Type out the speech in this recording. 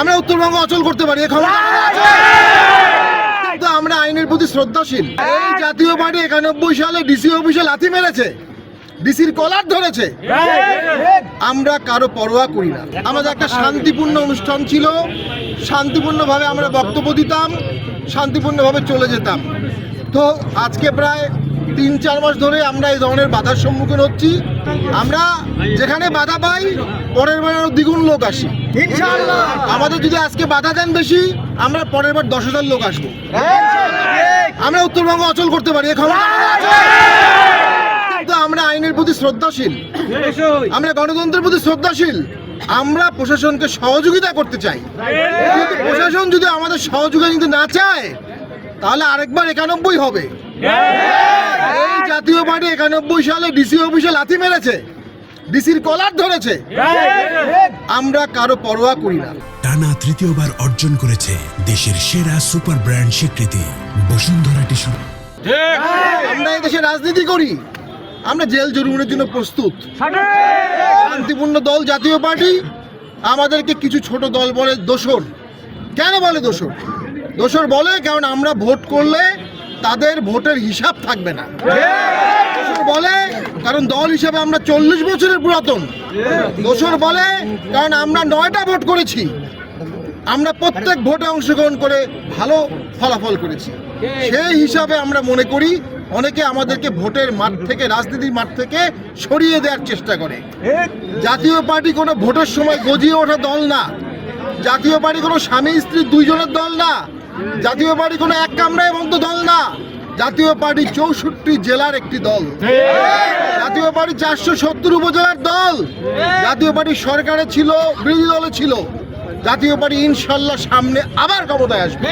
আমরা উত্তরবঙ্গ অচল করতে পারি। কিন্তু আমরা আইনের প্রতি শ্রদ্ধাশীল এই জাতীয় পার্টি একানব্বই সালে ডিসি অফিসে লাথি মেরেছে ডিসির কলার ধরেছে আমরা কারও পরোয়া করি না আমাদের একটা শান্তিপূর্ণ অনুষ্ঠান ছিল শান্তিপূর্ণভাবে আমরা বক্তব্য দিতাম শান্তিপূর্ণভাবে চলে যেতাম তো আজকে প্রায় তিন চার মাস ধরে আমরা এই ধরনের বাধার সম্মুখীন হচ্ছি। আমরা যেখানে বাধা পাই পরের বার আরও দ্বিগুণ লোক আসি। আমাদের যদি আজকে বাধা দেন বেশি আমরা পরের বার দশ হাজার লোক আসব। আমরা উত্তরবঙ্গ অচল করতে পারি এ ক্ষমতা আমাদের আছে। কিন্তু আমরা আইনের প্রতি শ্রদ্ধাশীল। আমরা গণতন্ত্রের প্রতি শ্রদ্ধাশীল। আমরা প্রশাসনকে সহযোগিতা করতে চাই। কিন্তু প্রশাসন যদি আমাদের সহযোগিতা নিতে না চায় তাহলে আরেকবার একানব্বই হবে। এই জাতীয় পার্টি একানব্বই সালে ডিসি অফিসে লাথি মেরেছে। ডিসির কলার ধরেছে। আমরা কারও পরোয়া করি না। টানা তৃতীয়বার অর্জন করেছে দেশের সেরা সুপার ব্র্যান্ড স্বীকৃতি বসুন্ধরা টিস্যু। আমরা এই দেশে রাজনীতি করি। আমরা জেল জরুরের জন্য প্রস্তুত। শান্তিপূর্ণ দল জাতীয় পার্টি আমাদেরকে কিছু ছোট দল বলে দোসর কেন বলে দোসর দোসর বলে কারণ আমরা ভোট করলে তাদের ভোটের হিসাব থাকবে না। বলে, কারণ দল হিসাবে আমরা চল্লিশ বছরের পুরাতন। দোসর বলে, কারণ আমরা নয়টা ভোট করেছি। আমরা প্রত্যেক ভোটে অংশগ্রহণ করে ভালো ফলাফল করেছি। সেই হিসাবে আমরা মনে করি, অনেকে আমাদেরকে ভোটের মাঠ থেকে, রাজনীতির মাঠ থেকে সরিয়ে দেওয়ার চেষ্টা করে। জাতীয় পার্টি কোনো ভোটের সময় গজিয়ে ওঠা দল না। জাতীয় পার্টি কোনো স্বামী স্ত্রী দুইজনের দল না। জাতীয় পার্টি কোনো এক কামরায় বন্ধ দল না। জাতীয় পার্টি চৌষট্টি জেলার একটি দল। জাতীয় পার্টি চারশো সত্তর উপজেলার দল। জাতীয় পার্টি সরকারে ছিল, বিরোধী দলে ছিল। জাতীয় পার্টি ইনশাল্লাহ সামনে আবার ক্ষমতায় আসবে।